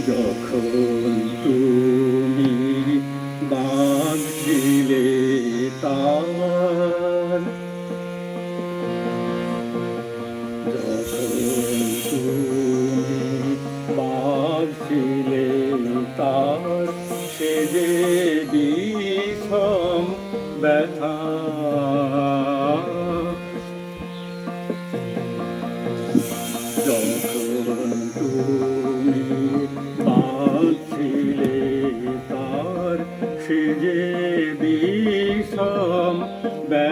যখন তুমি বাঁধছিলে তার যখন তুমি বাঁধছিলে তার সে যে বিষম ব্যথা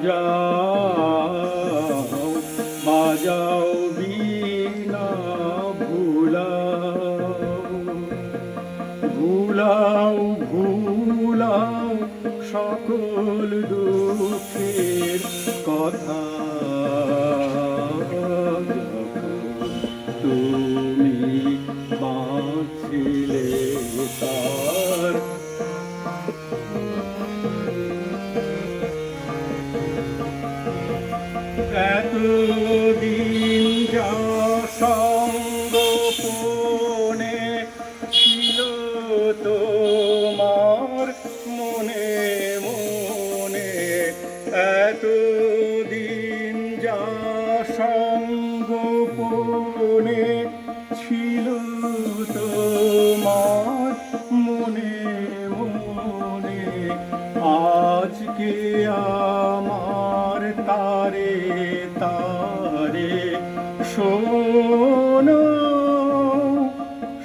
বাজাও যাও বিনা ভুলাও। ভুলাও ভুলাও সকল দুঃখের কথা। এতদিন যা সঙ্গোপনে ছিল তোমার মনে মনে এতদিন যা সঙ্গোপনে ছিল তারে শোনো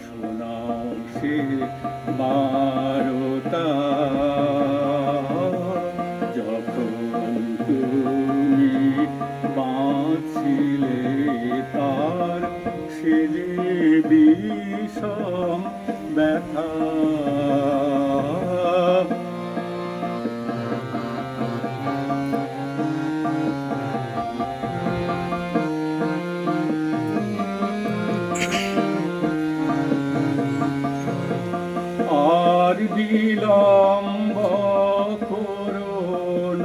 শোনাও সে বারতা যখন তুমি বাঁচছিলে তার সে বিষম ব্যথা। আর বিলম্ব করো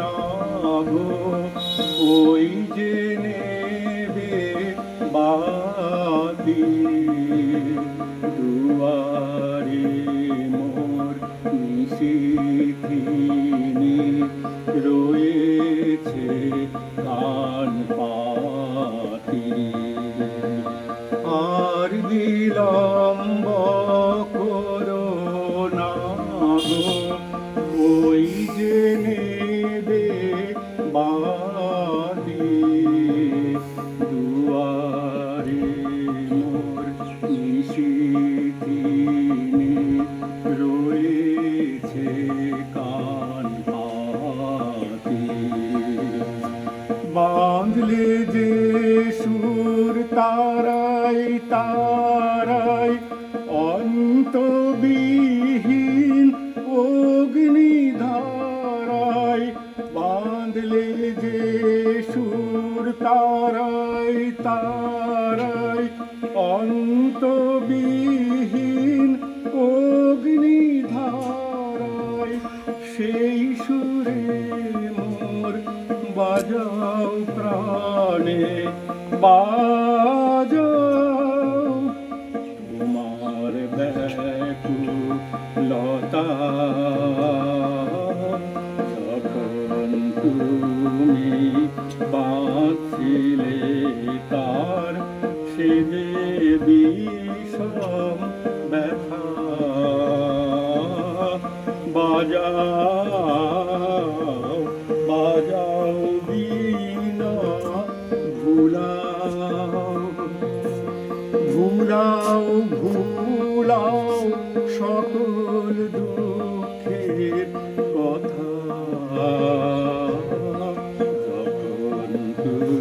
না গো। ওই যে নেবে বাতি দুয়ারে মোর নিশিথিনি রয়েছে কান পাতি ওই যে নেবে বাদি দুয়ারে মোর নিশিদিনে রয়েছে কান পাতি বাঁধলে যে সুর তারাই তারাই তারাই তারাই অন্তবিহীন অগ্নিধারায় সেই সুরে মোর বাজাও প্রাণে বাজাও তোমার ব্যাকুলতা যখন তুমি বাঁচছিলে তার সে যে ব্যথা। বাজাও বাজাও বিনা ভুলাও। ভুলাও ভুলাও সকল দুঃখের কথা। যখন